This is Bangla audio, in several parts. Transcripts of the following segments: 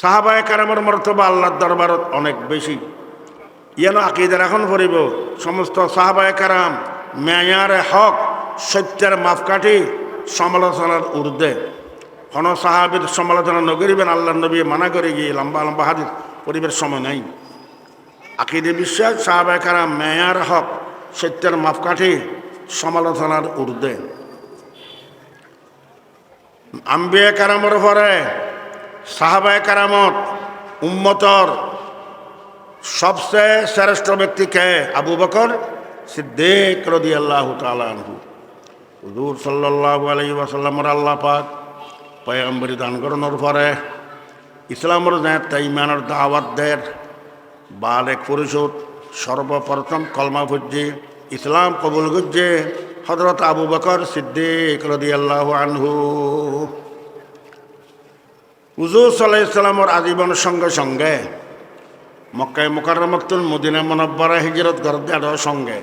সাহাবায় কারামের মর্তবা আল্লাহর দরবারত অনেক বেশি। ইয়ান আকিদের এখন পড়িব সমস্ত সাহাবায় কারাম মেয়ারে হক, সত্যের মাপকাঠি সমালোচনার ঊর্ধ্বে। কোন সাহাবির সমালোচনা নগরিবেন আল্লাহ নবী মানা করে গিয়ে লম্বা লম্বা হাদিস পরিবের সময় নাই। আকিদে বিশ্বাস, সাহাবায় কারাম মেয়ার হক, সত্যের মাপকাঠি সমালোচনার ঊর্ধ্বে। আম্বিয়া কারামর পরে সাহাবায় কারামত, উম্মতর সবচেয়ে শ্রেষ্ঠ ব্যক্তিকে আবু বকর সিদ্দিক রদি আল্লাহ তালু হুজুর সাল্লাহ আলাই ওয়াসাল্লামর আল্লাহ পাক পয়গম্বরী দান করানোর পরে ইসলামর নেতা ইমানের দাওয়াত দের বালেক পরিষদ, সর্বপ্রথম কলমা ফুজি ইসলাম কবুল গুজ্জে হজরত আবু বকর সিদ্দিক রদি আল্লাহ আনহু। হুজুর সাল্লাহ ইসলামর আজীবন সঙ্গে সঙ্গে মক্কায় মোকাররমতুল মদিনা মনব্বরা হিজরত গরদার সঙ্গে।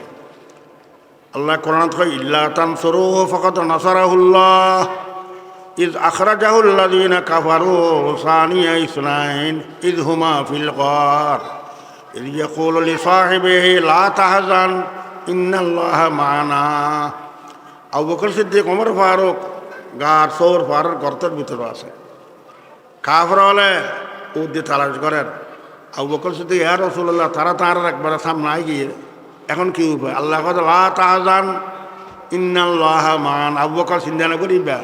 আল্লাহ কোরআন কয়, ইল্লা তানসুরু ফাকাদ নাসারাহুল্লাহ ইজ আখরাজাহুল্লাযীনা কাফারু সানিয়া ইসনাইন ইজ হুমা ফিল গার ইজ ইয়াকুলু লিসাহিবিহি লা তাহজান, ইন্নাল্লাহা মা'ানা। আবু বকর সিদ্দিক, ওমর ফারুক, গার, সৌর, ফারুক গর্তের ভিতরে আছে। কাফর হলে দিয়ে তালাশ করেন। আবু বকর সিদ্দিক ইয়া রসুল্লাহ তারা তার একবার সামনে গিয়ে, এখন কি উপায়? আল্লাহ লা তাহজান, ইন্নাল্লাহ মান আবু বকর চিন্তা না করিবা।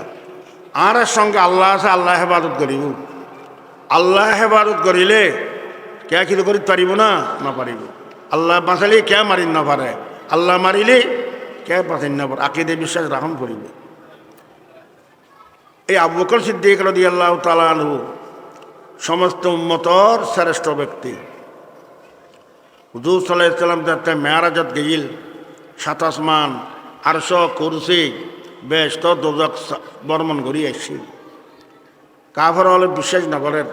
আর সঙ্গে আল্লাহ আছে, আল্লাহ হেফাজত করিব। আল্লাহ হেফাজত করিলে কে কিছু করিতে পারিব না? না পারিব। আল্লাহ বাঁচালি কে মারিন না পারে? আল্লাহ মারিলে কে বাঁচাইন না পারে? আকিদে বিশ্বাস রাখুন করিবে। এই আবু বকর সিদ্দিক রদি আল্লাহ তালানহু সমস্ত উম্মতর শ্রেষ্ঠ ব্যক্তি। হুজুর সাল্লাহ ইসলাম যাতে মেয়ারাজত গেইল সাত আসমান আরশ কুরসি বেশ তো দোজক বর্মন করি আসছি কাফর হলে বিশ্বাস নগরের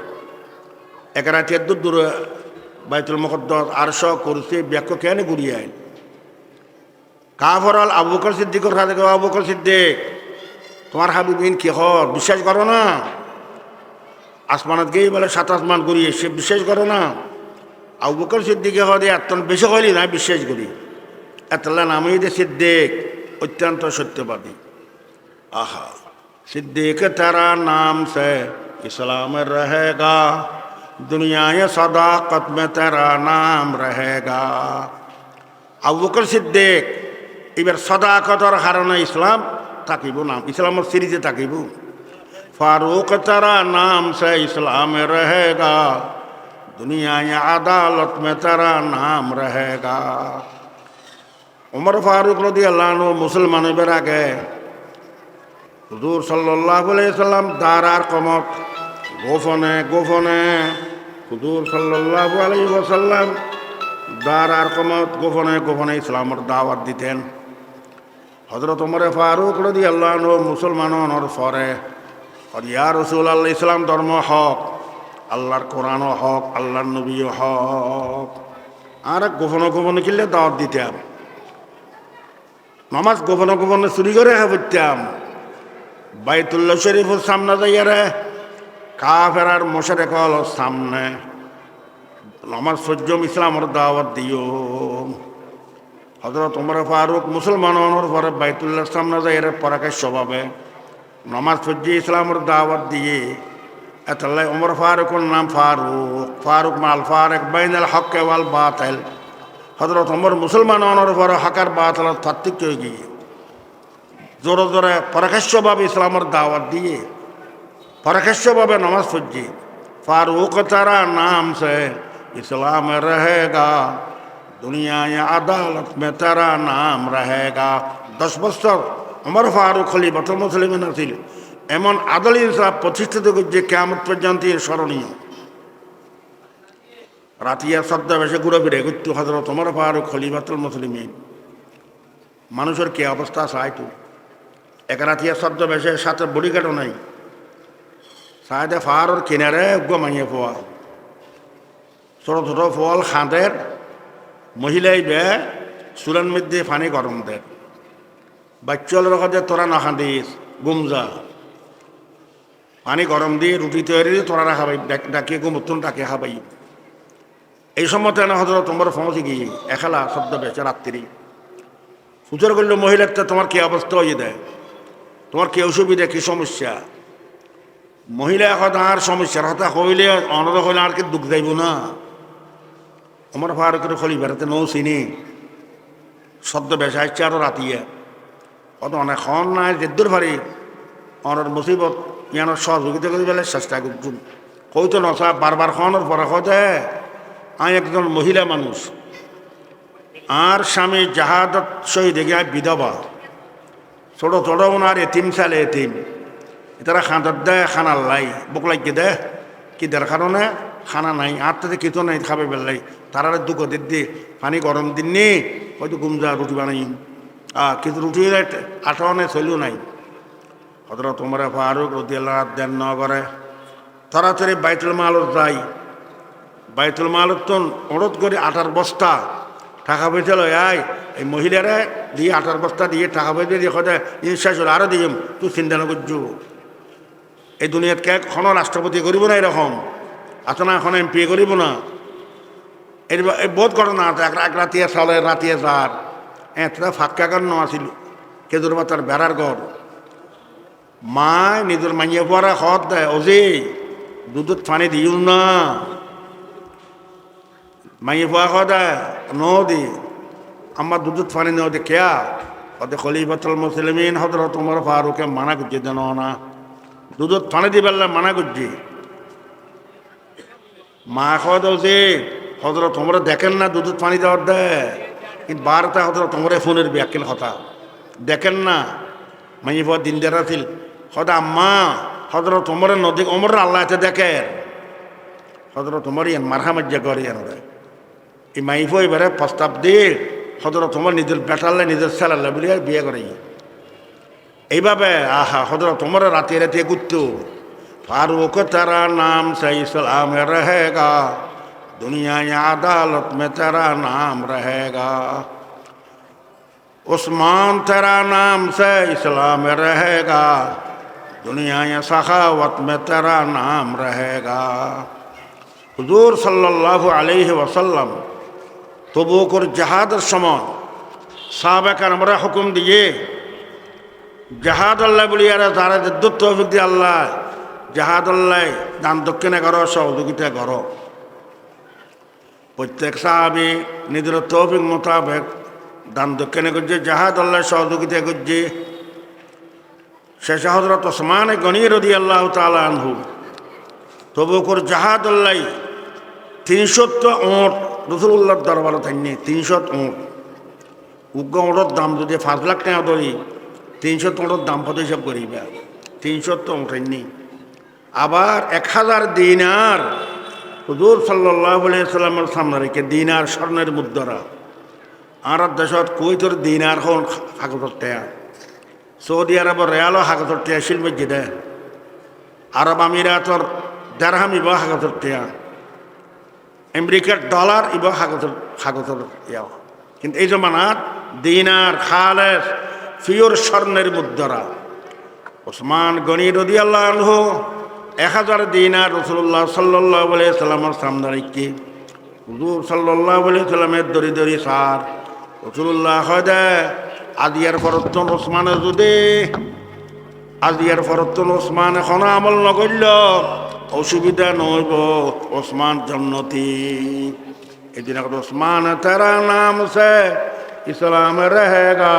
একারাটি দূর দূর বাইতুল মুকদ্দর আরশ কুরসি ব্যাখ্য কেন ঘুরিয়ে আইন কাফর হল আবু বকর সিদ্দিকর সিদ্দিক তোমার হাবিবিন কি হর? বিশ্বাস করো না। আসমানত গিয়ে বলে, সাত আসমান করি সে বিশ্বাস করো না। আবু বকর সিদ্দিকে হদে এত বেশি হলি না, বিশ্বাস করি। এতলা নামই দে সিদ্দিক, অত্যন্ত সত্যবাদী। আহা, সিদ্দিক তারা নাম সে ইসলাম রহেগা। দুনিয়ায় সদাকত মে তেরা নাম রহেগা। আবু বকর সিদ্দিক, এবার সদাকতর কারণে ইসলাম তাকিব না ইসলামের সিরিজে তাকিব ফারুক তারা নাম সে ইসলাম রহেগা দুনিয়ায় আদালত মে তারা নাম রহেগা উমর ফারুক রদি আল্লাহ মুসলমান বেড়াকে হুজুর সাল্লাহ সাল্লাম দার আর কমত গোফনে গোফনে হুজুর সাল্লাহ আলী ওসাল্লাম দার আর কমত গোফনে গোফনে ইসলামর দাওয়াত দিতেন। হজরত উমরে ফারুক রদি আল্লাহ মুসলমানর ফরে ইয়া রসুল আল্লাহ ইসলাম ধর্ম হক, আল্লাহর কোরআনও হক, আল্লাহর নবীও হক। আর গোপনে গোপনে কিনলে দাওয়াত দিতাম। নামাজ গোপনে গোপনে চুরি করে পড়তাম বাইতুল্লাহ শরীফের সামনে যাইয়ারে কাফেরার মশারেক হল সামনে। নামাজ সজ্জম ইসলামের দাওয়াত দিও। হজরত উমর ফারুক মুসলমান হওয়ার পরে বাইতুল্লাহ সামনে যাইয়ারে পরাকাশ্যভাবে নমাজ ফজ্জি ইসলামের দাওয়াত দিয়ে এতলাই উমর ফারুকের নাম ফারুক ফারুক মাল ফারুক বাইনাল হকে ওয়াল বাতিল। হজরত উমর মুসলমান হওয়ার পর হকার বাতিল পার্থক্য হয়ে গিয়ে জোরে জোরে পরাকাশ্যভাবে ইসলামের দাওয়াত দিয়ে পরাকাশ্যভাবে নমাজ ফজ্জি ফারুক তারা নাম সে ইসলাম রহেগা। দুনিয়ায় আদালত তারা নাম রহেগা। দশ বছর আমার ফারুক খলিফাতুল মুসলিমিন আছিল এমন আদল ইনসাফ প্রতিষ্ঠিত করছে কেমন পর্যন্ত স্মরণীয়। রাতিয়া শ্রদ্ধা বেশে ঘুরে ফিরে করতে হজরত তোমার ফারুক খলিফাতুল মুসলিমিন। মানুষের কে অবস্থা সাইটু এক রাতিয়া শ্রদ্ধা বেশে সাথে বডিগার্ডও নাই। সাইডে ফারুর কিনারে উগ্র মাইয়ে ফোয়া ছোট ছোট ফল খাঁদের মহিলাই বে চুলান মধ্যে পানি গরম দেয় বাচ্চালের কাছে তোরা না খাঁদিস গুমজা। পানি গরম দিয়ে রুটি তৈরি দিয়ে তোরা খাবাই ডাকিয়ে গুমতুন ডাকিয়ে খাবাই। এই সময় না হজরত তোমার পৌঁছে গিয়ে এখালা শব্দ বেছে রাত্রি সুচার করলে তো তোমার কি অবস্থা হয়ে দেয় তোমার কি অসুবিধা, কি সমস্যা? মহিলা এখন আর সমস্যার হতা হইলে অনদ হইলে আর কি দুঃখ যাইব না? আমার ফারুকের খলি বেড়াতে নৌ চিনি। সদ্য বেসা আসছে আরও রাতিয়ে অত অনেক খন নাই যেদুর ভারি অনর মুসিবত ইয়ানোর সহযোগিতা করে পেলে চেষ্টা করছুন কইতো নসা বারবার খনের পরে হতে আমি একজন মহিলা মানুষ আর স্বামী জাহাদত শহীদ গিয়া বিধবা ছোট ছোট ওনার এতিম চালে এতিম তারা খাঁদার দেয় খানার লাই। বুক লাগিয়ে দেয় কি দেড় কারণে খানা নাই আর তাতে কিছু নাই, খাবে বেলাই তারা দুঃখ দিন দি, পানি গরম দিন নি, হয়তো গুমজা রুটি বানাই। কিন্তু রুটি আঠানে চলিও নাই হজরত তোমরা ফারুক রদিয়াল্লাহ দেন ন করে তাড়াতাড়ি বাইতুল মালত যাই। বাইতুল মালত তো অনুরোধ করে আটার বস্তা। টাকা পয়সা লয়, আয়, এই মহিলারা দিয়ে আটার বস্তা দিয়ে টাকা পয়সা দিয়ে কথা ইনশাস আরও দিম তুই চিন্তা না করছ এই দুনিয়াত কে কোনো রাষ্ট্রপতি করিব না এরকম। আছে না এখন এমপি করিব না। এর বহুত ঘটনা আছে। এক এক রাতিয়ে চলে রাতিয়ে যার এতটা ফাঁকা কান্ন আছিল কেদুর বা তার বেড়ার ঘর মা নিজের মাইয়ে পড়া খত দেয় ওজে দুধত পানি দিও না। মাইয়ে পড়া খত দেয় ন দি। আমার দুধত পানি নেও দে কেয়া? ওদের খলিফাতুল মুসলিমিন হজরত তোমার ফারুকে মানা করছে দেন না দুধত পানি দিবার মানা করছি মা খাওয়া দাও যে। হজরত তোমরা দেখেন না দুধ পানি দেওয়ার দেয় কিন্তু বারটা হজরত তোমরা ফোনের ব্যাকেন কথা। দেখেন না মাই পর দিন দেরা ছিল হদা আম্মা হজরত তোমরা নদী অমর আল্লাহ এতে দেখে হজরত তোমার ইয়ান মারহামাজ্জা করে ইয়ান এই মাইফ এবারে প্রস্তাব দিয়ে হজরত তোমার নিজের বেটাল্লে নিজের ছেলাল্লা বলে বিয়ে করে এইভাবে, আহা হজরত তোমার রাতে রাতে ঘুরতো। फारूक तेरा नाम से इस्लाम रहेगा दुनिया या अदालत में तेरा नाम रहेगा उस्मान तेरा नाम से इस्लाम रहेगा दुनिया या सखावत में तेरा नाम रहेगा হুজুর সাল্লাহ আলহি ওয়াসাল্লাম তবুকর জাহাদের সময় সাহাবাকার আমরা হুকুম দিয়ে জাহাদ আল্লাহ বলি আর তারা যুদ্ধ তৌফিক দিয়ে আল্লাহ জাহাদুল্লাহ, দান দক্ষিণে করো, সহযোগিতা করো। প্রত্যেক সাহাবি নিজের তৌফিক মোতাবেক দান দক্ষিণে করছে, জাহাদুল্লাহ সহযোগিতা করছে। শেষ হজরত ওসমানে গনির রদি আল্লাহ তালা আনহু, তবু কর জাহাদুল্লাহ তিনশত ওঁট রসুল্লাহর দরবার থাকনি তিনশত ওঁট উগ্র ওঁটর দাম যদি পাঁচ লাখ টাকা ধরি, তিনশত ওঁটর দাম কত হিসাব করিবা, তিনশত ওঁট নি আবার এক হাজার দিনার হুজুর সাল্লাহ সাল্লামের সামনে রেখে দিনার স্বর্ণের মুদ্রা আর দেশত কুইতর দিনার হন হাগতর টেয়া। সৌদি আরবর রেয়ালও হাগতর টেয়া শিল্প জিদে আরব আমিরাতর দেড়হাম ইব হাগতর টেয়া। আমেরিকার ডলার ইব হাগতর হাগতর ইয়া কিন্তু এই জমানাত দিনার খালেস ফিওর স্বর্ণের মুদ্রা ওসমান গনি রদি আল্লাহ এক হাজার দিনার রসুল্লাহ সাল্লাহ বলে সাল্লামের সামনে রেখে হুজুর সাল্লাহ বলে সাল্লামের দরি দরি সার রসুল্লাহ হয় দে আদিয়ার ফরতন ওসমানে যদি আদিয়ার ফরতন ওসমান এখন আমল নকরল অসুবিধা নইব ওসমান জন্নতি এদিন এখন ওসমান তারা নাম সে ইসলাম রহেগা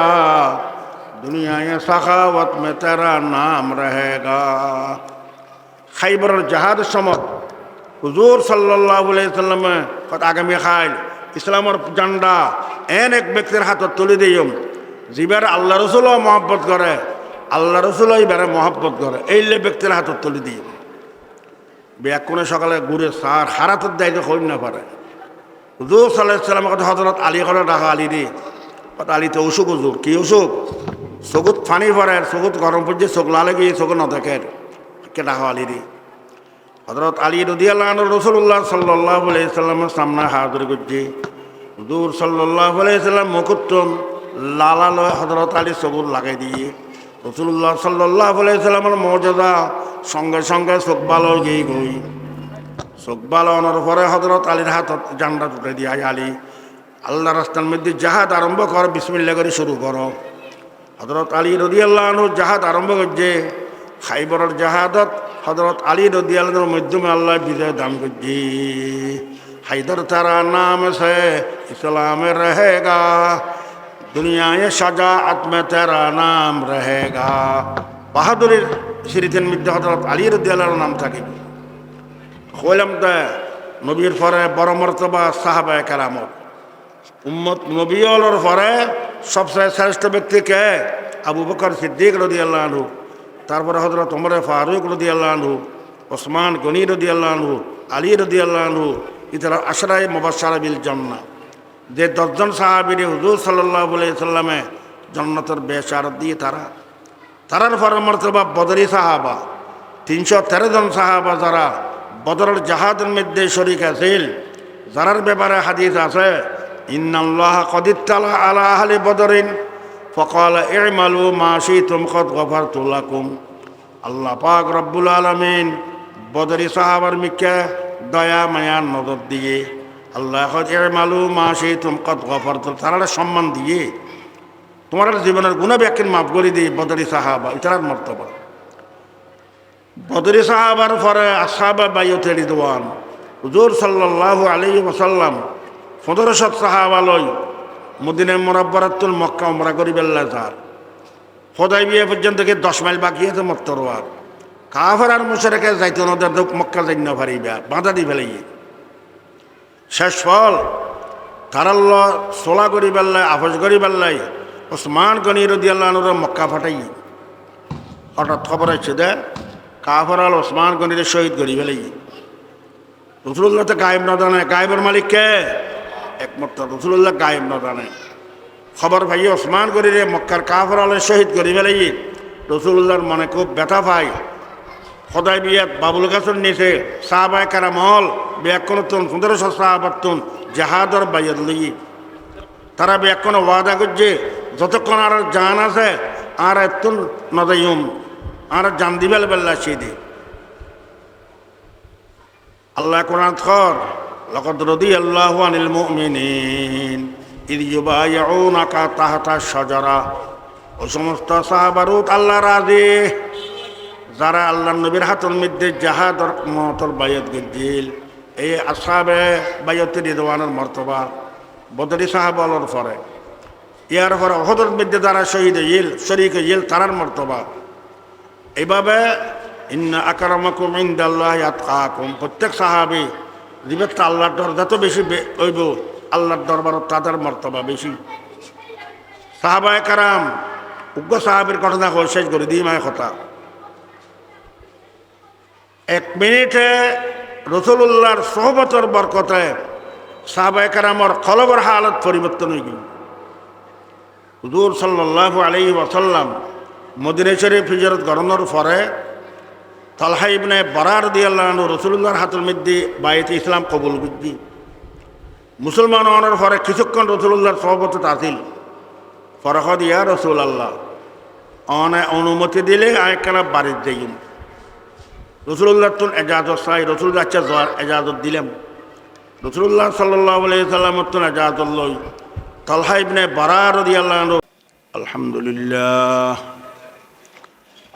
दुनिया या सखावत में तेरा नाम रहेगा খাইবর জাহাদ সমত হুজুর সাল্লাহ সাল্লাম আগামী খাইল। ইসলামর জান্ডা এন এক ব্যক্তির হাতত তুলে দিম যিবার আল্লাহ রসুলও মহব্বত করে, আল্লাহ রসুলও এবারে মহব্বত করে এইলে ব্যক্তির হাতত তুলে দিম কোনে সকালে ঘুরে সার হারাতত দায়িত্ব হইম না পারে। হুজুর সাল্লাহ সাল্লামের কথা হজরত আলী করে ডাকা আলী রে। কথা আলীতে অসুখ হুজুর, কি অসুখ? চকুত ফানি পরে চকুত গরম পড়ছে চোখ লালে গিয়ে চোখ নদেখে। কেটা আলী রে। হজরত আলী রদিয়াল্লাহ রসুল্লাহ সাল্লাহ সাল্লামের সামনে হাজির করছে। হুজুর সাল্লাহ সাল্লাম মুকুত্তম লালালয় হজরত আলী চকুর লাগাই দিয়ে। রসুল্লাহ সাল্লাহ সাল্লামের মর্যাদা সঙ্গে সঙ্গে চোখ ভালো গিয়ে গই। চোখ ভালো অনার পরে হজরত আলীর হাতত জান্ডা তুলে দিয়ে আলী আল্লাহ রাস্তার মধ্যে জাহাজ আরম্ভ কর বিসমিল্লা করে শুরু করো। হজরত আলী রদি আল্লাহ জাহাজ আরম্ভ করছে। খাইবরের জাহাদত হজরত আলী রদি আল্লাহর মাধ্যমে আল্লাহ বিজয় দাম করছে। হাইদর তারা নাম সে ইসলাম রহেগা। দুনিয়ায় সাজা আত্মে তেরা নাম রহেগা। বাহাদুরের সিরিতের মধ্যে হজরত আলী রদি আল্লাহর নাম থাকে। হইলাম তা নবীর পরে বড় মর্তবা সাহাবায় কেরামত। উম্মত নবীর পরে সবচেয়ে শ্রেষ্ঠ ব্যক্তিকে আবু বকর সিদ্দিক রদি আল্লাহ আনহু। তারপরে হজরত ওমর ফারুক রদি আল্লাহ ওসমান গনি রদি আল্লাহ আলী রদি আল্লাহ ইতারা আশরাই মুবাসারা বিল জন্না যে দশজন সাহাবির হুজুর সাল্লাহ সাল্লামে জন্নতের বেশারত দিয়ে তারা, তারার পরে মর্তবা বদরি সাহাবা, তিনশো তেরো জন সাহাবা যারা বদরের জাহাজের মধ্যে শরিক আছিল, যারার ব্যাপারে হাদিস আছে, ইন্নাল্লাহ কদিত্তালা আলা আহলি বদরিন ফকাল ইমালু মা শিতুম কদ গফারতু লাকুম। আল্লাহ পাক রব্বুল আলামিন বদরি সাহাবার মিকে দয়া মায়ার নজর দিয়ে আল্লাহ কদ ইমালু মা শিতুম কদ গফারতু তারা সম্মান দিয়ে তোমার জীবনের গুণা ব্যাখ্যান মাফ করে দিয়ে বদরি সাহাবা, ইতারার মর্তবা। বদরি সাহাবার পরে আসাবা বাইয়তে রিদওয়ান। হুজুর সাল্লাহ আলী ওসাল্লাম পনেরোশো সাহাবালয় মদিনে মোরাব্বরাতুল মক্কা করি বেল্লা যার সদাই বিয়ে পর্যন্ত কি দশ মাইল বাকি আছে মত্তরওয়ার কাফার আর মুশারেকে যাইতে নদের মক্কা যাই না পারিবা বাঁধা দি ফেলাই শেষ ফল তারাল্ল সোলা করি বেল্লাই আফজ করি বেল্লাই ওসমান গনি রদি আল্লাহ মক্কা ফাটাই হঠাৎ খবর আছে দে কাফর আল ওসমান গনিরে শহীদ করি ফেলাই রসুল্লাহ তো গায়েব না জানে, গায়েবের মালিক কে? একমাত্র রসুল্লাহ গায়েব না জানে। খবর ভাই ওসমান গনিরে মক্কার কাফর আলে শহীদ করি ফেলাই রসুল্লাহর মনে খুব ব্যথা পাই সদাই বিয়াত বাবুল গাছের নিচে সাহাবায় কারামহল ব্যাকুন তুন পনেরোশো সাহাবাতুন জাহাদর বাইয়াত লই তারা ব্যাকুন ওয়াদা করছে, যতক্ষণ আর জান আছে, আর এতুন নদাইম আর জান দিবেল বেল্লা সেদি। আল্লাহ কোরআন খর লকদ রদি আল্লাহ আনিল মুমিনিন, ইদ ইউবাইউনাকা তাহতা শাজারা। ও সমস্ত সাহাবারুত আল্লাহ রাজি। যারা আল্লাহ নবীর হাতর মধ্যে জাহাদর মতর বায়ত গেছিল এই আসাবে বায়তের রিদওয়ানের মর্তবা বদরি সাহাবলর পরে। ইয়ার পরে অহদর মধ্যে যারা শহীদ ইল শরিক ইল তারার মর্তবা। এইভাবে, ইন্না আকারমাকুম ইন্দাল্লাহ আতকাকুম প্রত্যেক সাহাবি জীবের আল্লাহর দরজা তো বেশি হইব আল্লাহর দরবারত তাদের মর্তবা বেশি। সাহাবায় কারাম, উগ্র সাহাবের ঘটনা শেষ করে দিই মায় কথা। এক মিনিটে রসুল্লাহর সহবতর বরকতে সাহাবায় কারামর খলবর হালত পরিবর্তন হয়ে গেল। হুজুর সাল্লাহ আলী ওসাল্লাম মদিনে শরীফ হিজরত পরে তালহা ইবনে বরার দিয়াল্লাহ রসুল্লাহর হাতের মধ্যে বাইতে ইসলাম কবুল বুদ্ধি মুসলমান হওয়ার পরে কিছুক্ষণ রসুল্লাহর সহবত আসিল ফরহ দিয়া রসুল আল্লাহ অনে অনুমতি দিলে আয়কানা বাড়ির যাইম। রসুল্লাহ তুন এজাজত চাই, রসুল যাচ্ছে যাওয়ার এজাজত দিলাম। রসুল্লাহ সাল্লাহ সাল্লামত তুন এজাজত লই। তালহা ইবনে বরার দিয়াল্লাহ আলহামদুলিল্লাহ।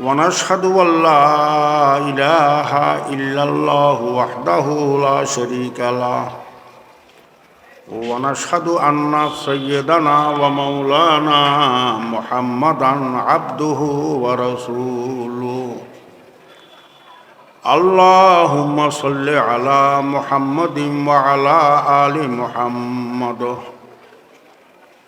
ونشهد أن لا إله إلا الله وحده لا شريك له ونشهد أن سيدنا ومولانا محمدا عبده ورسوله اللهم صل على محمد وعلى آل محمد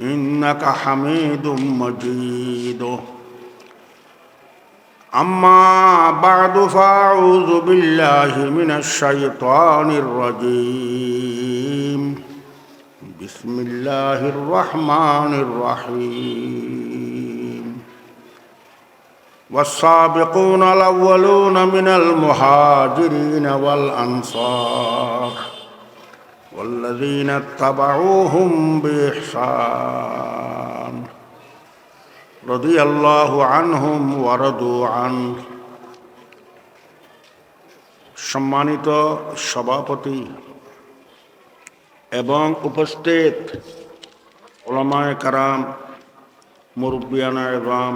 إنك حميد مجيد أما بعد فأعوذ بالله من الشيطان الرجيم بسم الله الرحمن الرحيم والسابقون الأولون من المهاجرين والأنصار والذين اتبعوهم بإحسان رضي الله عنهم ورضوا عنه সম্মানিত সভাপতি এবং উপস্থিত ওলামায় কারাম মুরব্বিয়ানা এবং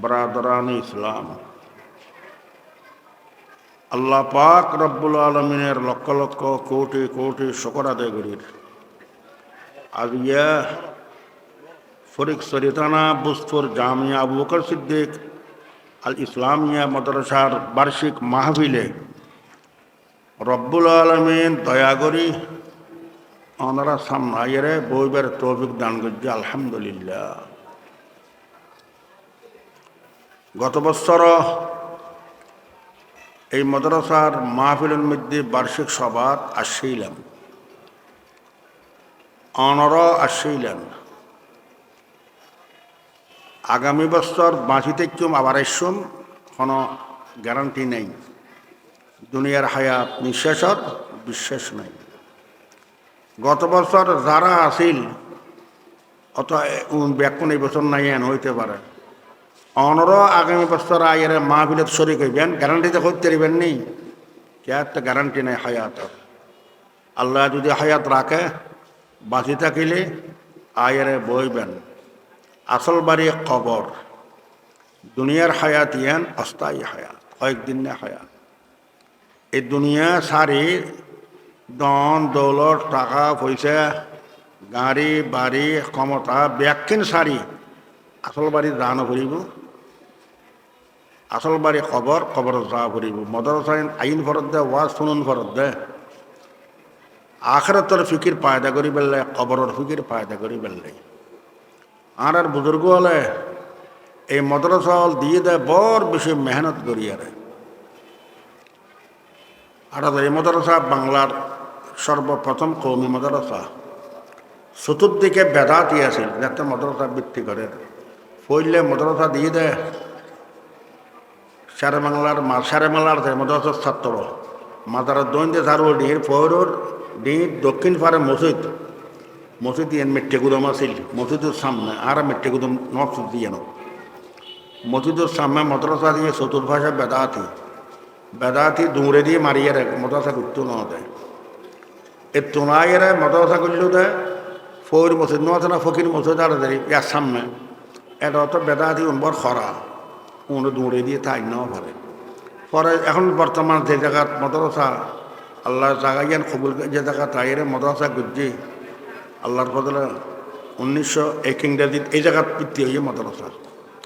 ব্রাদরান ইসলাম আল্লাহ পাক রব্বুল আলমিনের লক্ষ লক্ষ কোটি কোটি শকর আদায় করির আজ ইয়া ফরিক সরিতানা বুসফুর জামিয়া আবু বকর সিদ্দিক, আল ইসলামিয়া মাদ্রাসার বার্ষিক মাহফিলে রব্বুল আলমিন দয়া করি ওনারা সামনাইয়েরে বইবার তৌফিক দান করছে আলহামদুলিল্লাহ। গত বছর এই মাদ্রাসার মাহফিলের মধ্যে বার্ষিক সভাত আসছিলাম অনর আসছিলেন আগামী বছর বাঁচি থেকেও আবার এসম কোনো গ্যারান্টি নেই। দুনিয়ার হায়াত নিঃশ্বাসর বিশ্বাস নেই। গত বছর যারা আছিল, অত ব্যাকুন এই বছর নাই, এন হইতে পারে। অনর আগামী বছর আয়ের মাহবিলত শরিক হইবেন গ্যারান্টিতে করতে পারিবেন নি? কে একটা গ্যারান্টি নেই হায়াত। আল্লাহ যদি হায়াত রাখে, বাঁচি থাকিলে আয়ের বইবেন। আসল বাড়ি কবর। দুনিয়ার হায়াত ইয়ান অস্থায়ী হায়াত, কয়েকদিন না হায়াত। এই দুনিয়া সারি দন দৌলত, টাকা, পয়সা, গাড়ি, বাড়ি, ক্ষমতা ব্যাকিন সারি আসল বাড়ি দান করিব। আসল বাড়ি কবর কবর যা করিব। মদরসা আইন ফরত দে, ওয়াজ শুনুন ফরত দে। আখরতর ফিকির পায়দা করি বেললে কবরের ফিকির পায়দা করি বেললে। আর আর বুজুর্গ হলে, এই মদরসা দিয়ে দেয় বড় বেশি মেহনত করি আরে। এই মদরসা বাংলার সর্বপ্রথম কৌমি মদরসা। চতুর্দিকে বেদাতি আছিল, যাতে মদরসা বৃত্তি করে। পড়লে মদরসা দিয়ে দেয় সারে বাংলার সারে বাংলার মদরসার ছাত্র মাদার দৈন্যে সার ডির পৌরর ডির দক্ষিণ পারে মসজিদ। মসজিদ ইয়ান মেট্টেগুদম আছিল। মসজিদের সামনে আর মেট্টেগুদম নফ দিয়ে মসজিদের সামনে মদরসা দিয়ে চতুর্ভাষা বেদাতি। বেদাতি দৌড়ে দিয়ে মারিয়ে রে মদরসা করতো ন দেয়। এ তোনাইয়ের মদরসা করলেও দেয় ফৌর মসজিদ নয় না ফকির মসজিদ আর দেয় ইয়ার সামনে। এটা অত বেদাতি উনবর খরা। উনি দৌড়ে দিয়ে তাই নাও পারে পরে এখন বর্তমান যে জায়গার মদরসা আল্লাহ জায়গা ইয়ান কবুল যে জায়গা তাইয়ের মদরসা গুজি আল্লাহর বদলে উনিশশো এক ইংরেজিত এই জায়গার পিতৃ হয়ে মাদ্রাসা,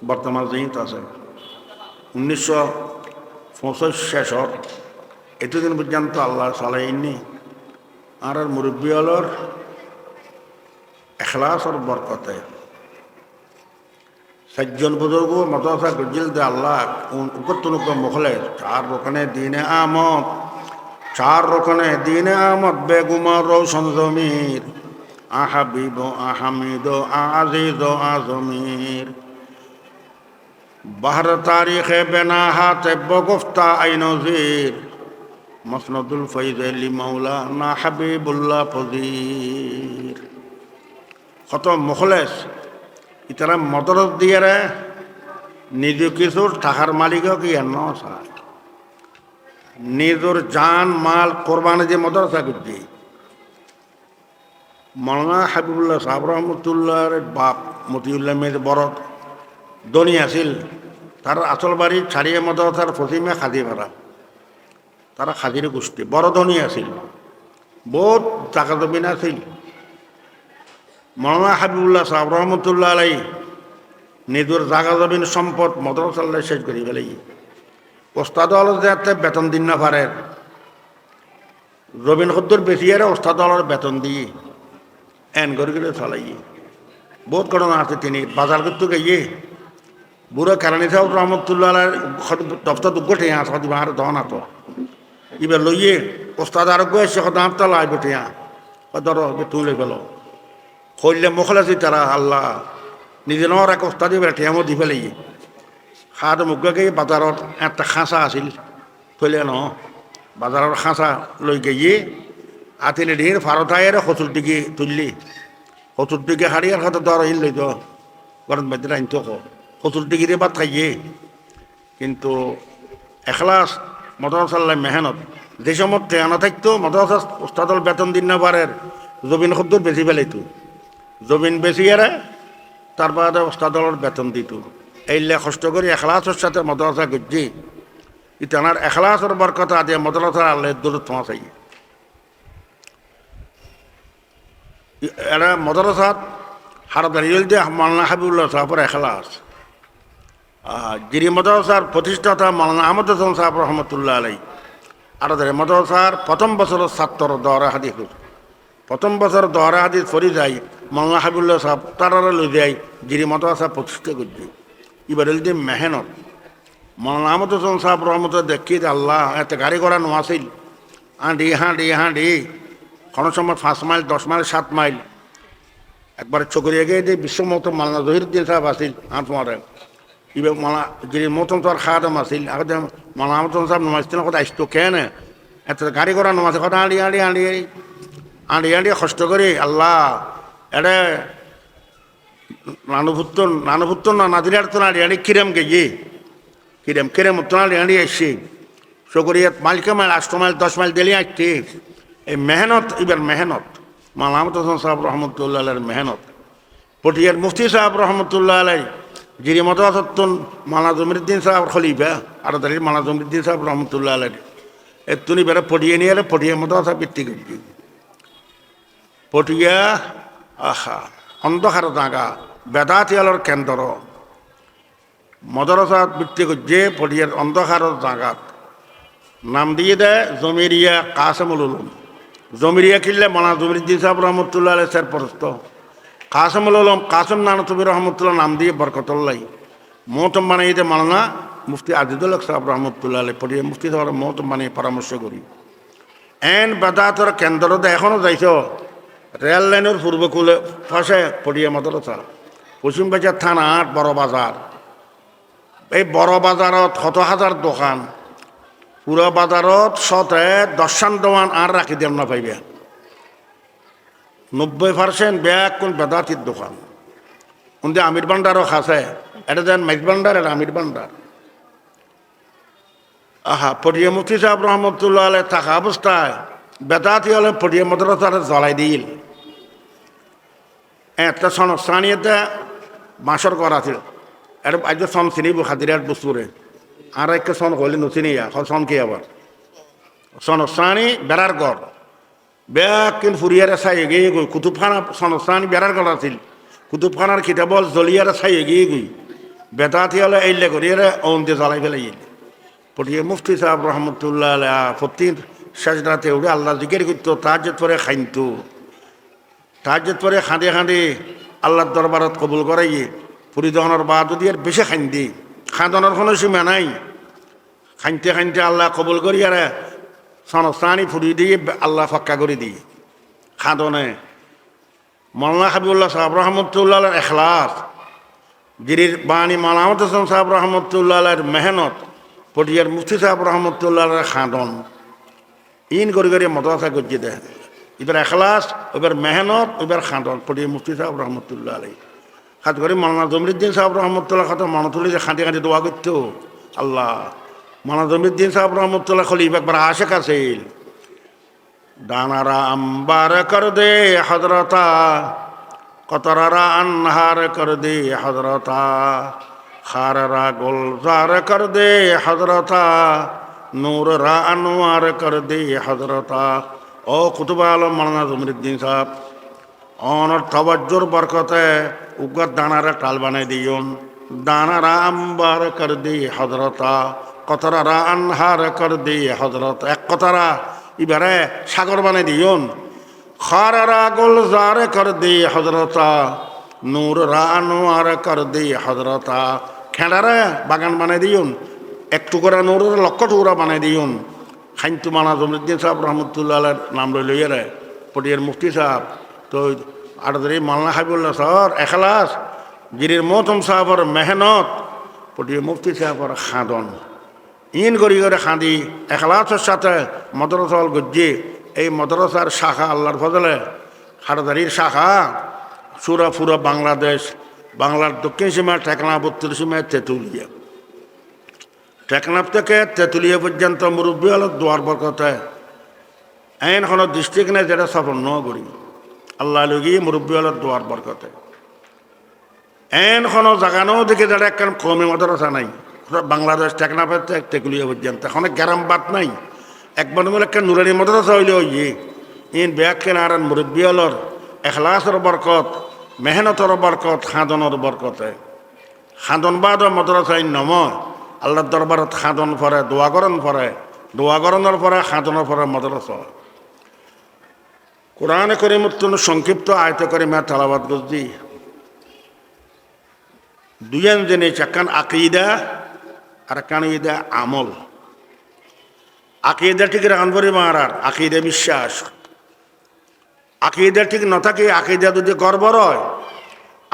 বর্তমান যেই আছে। উনিশশো পঁচিশ শেষর, এতদিন পর্যন্ত আল্লাহ চালাইনি আর মুরব্বী হলর এখলাসর বরকতে সজ্জন বুজুর্গ, মাদ্রাসা গজিল দে আল্লাহ উপত্যনুক মহলে, চার রোকনে দিনে আমদ, চার রোকনে দিনে আমদ বেগুমার রৌশন জমির আহাবিব আহামিদ আজিজ আজমির বাহর তারিখে বেনা হাতে বগুফতা আই নজির, মসনদুল ফৈজ আলী মৌলা না হাবিবুল্লাহ ফজির। কত মুখলেস ইতারা মদরত দিয়ে নিজ কিছুর টাকার মালিকও কি চায় নিজের জান, মাল, কোরবানি যে মদরসা করছে। মৌলানা হাবিবুল্লাহ সাহাব রহমতুল্লাহর বাপ মতিউল্লাহ মেদ বরত ধনী আছিল। তার আসল বাড়ি ছাড়িয়ে মদরসার ফসিমে খাদি ভাড়া তারা খাজির গোষ্ঠী, বড় ধনী আছিল। বহুত টাকা জমিন আছিল। মৌলানা হাবিবুল্লাহ সাহেব রহমতুল্লাহ আলাই নিজের জাগা জমিন সম্পদ মদরসাল্লাহ শেষ করি ফেলাই ওস্তাদ যে বেতন দিন না পারে। রবীন খদ্দুর বেশি আর ওস্তাদ হলের বেতন দিয়ে এন করে করে চালাই। বহুত ঘটনা আছে তিনি বাজার করতে গিয়ে। বুড়ো কেরানি সাহেব রহমতুল্লাহ দফতর দুঃখে আস আর দন আতো এবার লইয়ে ওস্তাদ আর গো এসে দাম তো লাই বটে ধরো তুলে পেল হইলে মুখলাসি তারা আল্লাহ, নিজে নর এক ওস্তাদ এবার ঠেমো দি ফেলে হাত মুখকে বাজারত একটা খাঁচা আছিল, থইলে ন বাজারের খাঁচা লৈ গিয়ে আতিলে ঢের ফারতায়ের হচুর দিকে তুললি। হচুর দিকে হারিয়ার খাতে দর হিল লইত গরম বেদিন আনতো হচুর দিকে দিয়ে বাদ খাইয়ে কিন্তু এখলাস মদরসাল্লাহ মেহনত, যে সময় ট্রেনা থাকতো মদরসা উস্তাদল বেতন দিন না পারে জমিন খদ্দুর বেশি ফেলাইতো জমিন বেশি এরা তারপরে উস্তাদলের বেতন দিত। এইলে কষ্ট করে এখলাসের সাথে মদরসা গজ্জি। ইতানার এখলাসের বরকত আদি মদরসা আল্লাহ দূর তোমা চাই এরা মদরসাত হার দাঁড়িয়ে দিয়ে মাল্লা হাবিবুল্লাহ সাহাবর এখলাস যিনি মদরসার প্রতিষ্ঠাতা মালানা আহমদ হাসান সাহেব রহমতুল্লাহ আলাই আর মদরসার প্রথম বছরের ছাত্র দহরা হাদিস প্রথম বছর দহরা হাদিস ফরি যায়। মালানা হাবিবুল্লাহ সাহেব তারা লই যায় যিনি মদরসা প্রতিষ্ঠা করছে। এবার যে মেহনত মালানা আহমদ হাসান সাহেব রহমত দেখি আল্লাহ, এত গাড়ি ঘোড়া নোয়াছিল হাঁডি হাঁডি হাঁডি, কোনো সময় পাঁচ মাইল, দশ মাইল, সাত মাইল। একবার চকরিয়ে গিয়ে যে বিশ্বমত মালানা জহিরুদ্দিন সাহেব আসিল আট মারে ইবে মালা যিনি মতন তোর খাওয়া দাম আছিল, আগতে মালা মতন সব নমাইছিল কথা আসতো কেন? এত গাড়ি করা নমাছে কথা আঁড়ি আঁড়ি আঁড়ি আঁড়ি আঁড়ি কষ্ট করি, আল্লাহ এটা নানুভূত নানুভূত না নাদিনার তো আঁড়ি আঁড়ি কিরম গেছি কিরম কিরম তো আঁড়ি আঁড়ি আসছি চকরিয়াত মাইলকে মাইল আষ্ট মাইল, দশ মাইল দিলি আসছি এই মেহনত, এবার মেহনত। মালা মতন সাহেব রহমতুল্লাহ মেহনত। পটিয়ার মুফতি সাহেব রহমতুল্লাহ আলাই, যিনি মতাসত্তন মালা জমিরুদ্দিন সাহেব খলিফা আর তাদের মালা জমিরুদ্দিন সাহেব রহমতুল্লাহ আলাই। এ তুমি বেড়ে পটিয়ে নিয়ে পটিয়ে মতাসা বৃত্তি করছি পটিয়া আহা অন্ধকার জাগা বেদাতিয়ালর কেন্দ্র মদরসাত বৃত্তি করছে পটিয়ার অন্ধকার জাগাত। নাম দিয়ে দেয় জমিরিয়া কাসমুল উলুম জমিরিয়া কিনলে মালা জমিরুদ্দিন সাহেব রহমতুল্লাহ আলাই স্যার পরস্ত কাসমুল আলম কাসম নানতবি রহমতুল্লাহ নাম দিয়ে বরকতুল্লাহ মহতম বানিয়ে মালানা, মুফতি আজিদুল সাহেব রহমতুল্লাহ আলী পড়িয়ে মুফতি সাহেব মহতম বানিয়ে পরামর্শ করি এন বেদাতর কেন্দ্রতে এখনও যাইছ। রেল লাইনের পূর্বকূলে পাশে পড়িয়ে মাদ্রাসা। পশ্চিম বাজার থানা আট, বড় বাজার। এই বড় বাজারত শত হাজার দোকান। পুরো বাজারত শতে দশান দোকান আর রাখি দেন না পাইবে। নব্বই পার্সেন্ট ব্যাগ কোন বেদাতির দোকান। উনি আমির ভান্ডারও খাসে। এটা যেন মাইক ভান্ডার, এটা আমির ভান্ডার। আহা পটিয়া মুফতি সাহেব রহমতুল্লাহ আলাই থাকা অবস্থায় বেদাতি হলে পটিয়া মদ্রাসারে জ্বলাই দিল। একটা সন স্থানীয়তে বাঁসর করা ছিল। এটা আজ সন চিনিব খাদিরার বস্তুরে আর একটা সন হলে নচিনি সন কি আবার? সন স্থানী বেড়ার গড় ব্যাগ কিন্তু ফুরিয়ারে চাই এগিয়ে গই কুতুবখানা সনস্থানী বেড়ার গড় আছিল। কুতুবখানার খিতাবল জলিয়ারে চাই এগিয়ে গই বেতাতি হলে এইলে করিয়ারে অন্তে জ্বালাই ফেলাই পটিয়ে মুফতি সাহেব রহমতুল্লাহ ফতির সাজরাতে উঠে আল্লাহ জিকের করতো তাহাজত পরে খাইতো তাহাজত পরে খাঁদে খাঁদে আল্লাহর দরবারত কবুল করাই পরিদহনের বা যদি আর বেশি খাইন্দি খাঁদনের কোনো সীমা নাই। খাইতে খাইতে আল্লাহ কবুল করিয়ারে সনস্থানি ফুরি দিয়ে আল্লাহ ফাক্কা করে দিয়ে খাদনে মৌলানা হাবিবুল্লাহ সাহেব রহমতুল্লাহ এখলাস, গিরির বাণী মালামত হোসেন সাহেব রহমতুল্লাহ মেহনত, পটিয়ার মুফতি সাহেব রহমতুল্লাহ খাদন ইন করে করে মদরসা করছে দেয়। এবার এখলাস এবার মেহনত এবার খাদন পটিয়ার মুফতি সাহেব রহমতুল্লাহ আলাই খাত করে মালানা জমরুদ্দিন সাহেব রহমতুল্লাহ খাত মানতুল্লি যে খাঁটি খাঁটি দোয়া করতো। আল্লাহ মানা জমিদ্দিন সাহেব রহমতুল্লাহ খলিফ একবার আশেক আছিল। ডানারা আম্বার কর দে হজরতা কতরারা আনহার কর দে হজরতা খারারা গোলজার কর দে হজরতা নূর রা আনোয়ার কর দে হজরতা ও কুতুবা আলম মালানা জমিরুদ্দিন সাহেব অনর তবজ্জোর বরকতে উগর দানারে টাল বানাই দিয়ন। দানারা আম্বার কর দে হজরতা কতরা রা আনহার কর দে হজরত এক কতরা ইবারে সাগর বানাই দিয়ন। খারারা গুলজার কর দে হজরতা নূর রানোয়ার কর দে হজরতা খেড়ারে বাগান বানাই দিয়ন। এক টুকরা নূরের লক্ষ টুকরা বানাই দিয়ন। খাইন্তু মানা জমরুদ্দিন সাহেব রহমতুল্লাহ নাম লই লইয়ারে পটিয়ার মুফতি সাহেব। তো আড়দারি মালনা হাবিবুল্লাহ স্যার, এখলাস, গিরির মৌতম সাহেবর মেহনত, পটিয়ার মুফতি সাহেবর খাদন। ইন করি করে খাঁদি, এখলাসের সাথে মদরসাল গজ্জি। এই মদরসার শাখা আল্লাহর ফজলে হাড়দারির শাখা সুরা ফুরা বাংলাদেশ, বাংলার দক্ষিণ সীমা টেকনা উত্তর সীমায় তেঁতুলিয়া। টেকনাফ থেকে তেঁতুলিয়া পর্যন্ত মুরব্বী হল দোয়ার বরকতে এন কোনো ডিস্ট্রিক্ট নেই যেটা সফল ন করি আল্লাহ লগি মুরব্বী হল দোয়ার বরকতে এন কোনো জাগানো দেখে যারা একখান কমে মাদ্রাসা নাই। বাংলাদেশ টেকনাফের তেঁতুলিয়া পর্যন্ত এখন গ্যারাম বাদ নাই। একবার মিলে একটা নুরানি মাদ্রাসা হইলে ওই ইন ব্যাখ্যান আর মুরব্বী হলর এখলাসর বরকত মেহনতর বরকত খাদনের বরকতে খাদনবাদ মাদ্রাসায় নময়। আল্লাহর দরবারত খাদন পরে দোয়াগরণ পরে দোয়াগরণের পরে, খাদনের পরে মাদ্রাসা। কোরআনে করিমুত্তন সংক্ষিপ্ত আয়ত করিমা তালাবাদ গজি দুজন জেনে চাকান আকিদা আর কান ইদা আমল। আকিদা ঠিক রান পরি মারার, আকিদা বিশ্বাস। আকিদা ঠিক নথাকে আকিদা যদি গর্বর হয়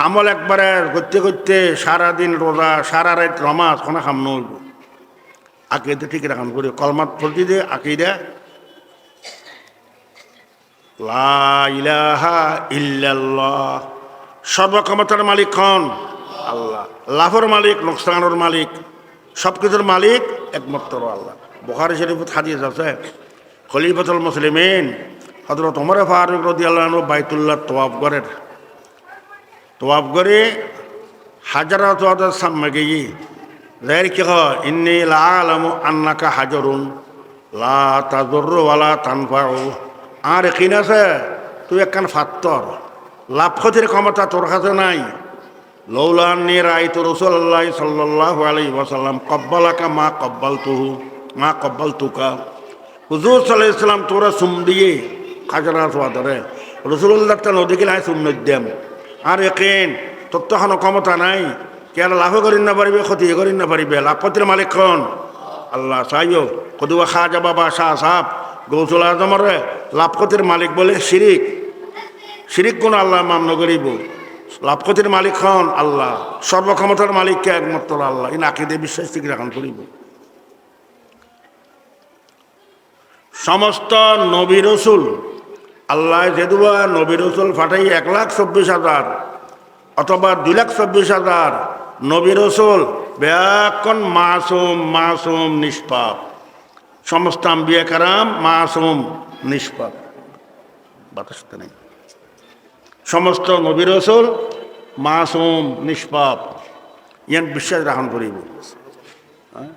আমল একবারে করতে করতে সারাদিন রোজা, সারা রাত রমাজ কোনো খাম নইব। আকিদা ঠিক রাখান করি কলমাত ফলতি দে, আকিদা। ইলাহা ইল্লাল্লাহ। সর্বক্ষমতার মালিক খন আল্লাহ। লাভের মালিক লোকসানের মালিক। সব কিছুর মালিক একমাত্র আল্লাহ। বখারি শরীফত হাদিস আছে, খলিফতুল মুসলিমিন হজরত ওমর ফারুক রদি আল্লাহ বাইতুল্লাহ তোয়াব করেন। তোয়াব করে হাজারা তোয়াদের সামনে গিয়ে যাই কি হয় ইন্নি আলামু আন্নাকা হাজরুন, লা তাজুরু ওয়ালা তানফাউ। আর এখিন আছে, তুই একখান ফাত্তর লাভ ক্ষতির ক্ষমতা তোর কাছে নাই। লৌলান্নি রাই তো রসুল্লাহ সাল্লাহ আলাই ওয়াসাল্লাম, কব্বালাকা মা কব্বাল তুহু মা কব্বাল তুকা হুজুর সাল্লাহ ইসলাম তোরা সুম দিয়ে খাজরা সোয়াদরে রসুল্লাহ তা নদীকে লাই সুম নদ্যাম আর একেন, তোর তো ক্ষমতা নাই। কেন লাভ করি না পারিবে ক্ষতি করি না পারিবে? লাভপতির মালিক খন আল্লাহ, চাইও, কদুয়া খাজা বাবা শাহ সাহ গৌসুল আজমরে লাভপতির মালিক বলে শিরিক। শিরিক কোন আল্লাহ মান্য করিব? লাভপতির মালিক হন আল্লাহ, সর্বক্ষমতার মালিককে একমাত্র আল্লাহ ইন আকিদে বিশ্বাস ঠিক রাখন করিব। সমস্ত নবী রসুল আল্লাহ যেদুয়া নবী রসুল ফাটাই এক লাখ চব্বিশ হাজার অথবা দুই লাখ চব্বিশ হাজার নবী রসুল ব্যাকন মাসুম মাসুম, নিষ্পাপ। সমস্ত আম্বিয়া কারাম মাসুম, নিষ্পাপ। বাতাসতে নেই। সমস্ত নবী রসুল মাসুম, নিষ্পাপ। ইয়ান বিশ্বাস রাখন করিব। হ্যাঁ?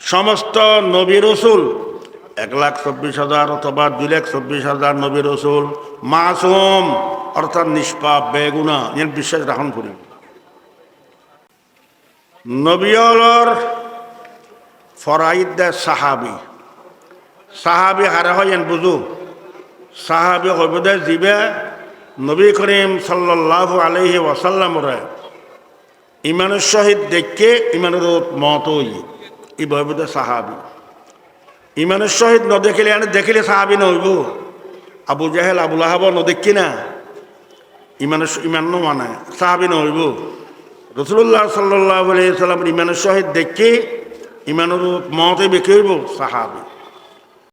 সমস্ত নবী রসুল এক লাখ চব্বিশ হাজার অথবা দুই লাখ চব্বিশ হাজার নবী রসুল মাসুম, অর্থাৎ নিষ্পাপ, বেগুনা ইয়ান বিশ্বাস রাখন করিব নবীলর ফরাইদ সাহাবি। সাহাবি হারা হয় বুঝু? সাহাবি হইবদে জিবে নবী করিম সাল্লাহ আলহি ওয়াসাল্লামরে ইমানের শহীদ দেখে ইমানের মত ই ভয়বদে সাহাবি। ইমানের শহীদ ন দেখিলে, আনে দেখিলে সাহাবি নইব আবু জাহেল আবুল আহাব ন দেখি না। ইমানের ইমান মানে সাহাবি নইব রসুল্লাহ সাল্লাহ সাল্লামের ইমানের শহীদ দেখি, ইমানের মতে বেঁকে হইব সাহাবি।